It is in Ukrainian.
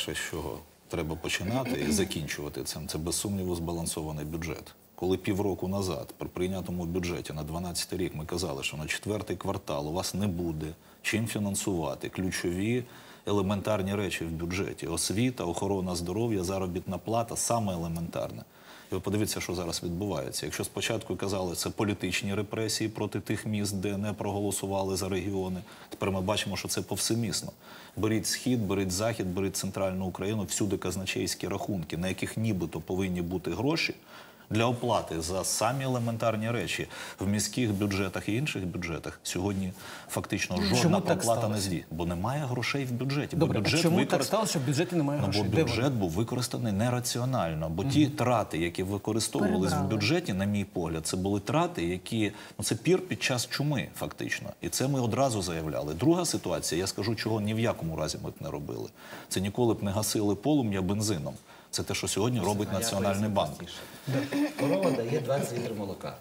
З чого треба починати і закінчувати цим, це без сумніву збалансований бюджет. Коли півроку назад при прийнятому бюджеті на 12 рік ми казали, що на четвертий квартал у вас не буде чим фінансувати ключові елементарні речі в бюджеті: освіта, охорона здоров'я, заробітна плата саме елементарне. І ви подивіться, що зараз відбувається. Якщо спочатку казали, це політичні репресії проти тих міст, де не проголосували за регіони, тепер ми бачимо, що це повсемісно. Беріть схід, беріть захід, беріть центральну Україну, всюди казначейські рахунки, на яких нібито повинні бути гроші. Для оплати за самі елементарні речі в міських бюджетах і інших бюджетах сьогодні фактично жодна Чому проплата не сталося? бо немає грошей в бюджеті. Добре, бо а бюджет чому використ- так сталося, що в бюджеті немає Ну, бо бюджет був використаний нераціонально. Бо ті трати, які використовувались в бюджеті, на мій погляд, це були трати, які ну це пір під час чуми, фактично. І це ми одразу заявляли. Друга ситуація, я скажу, чого ні в якому разі ми б не робили. Це ніколи б не гасили полум'я бензином. Це те, що сьогодні робить Національний банк. Корова дає 20 літрів молока.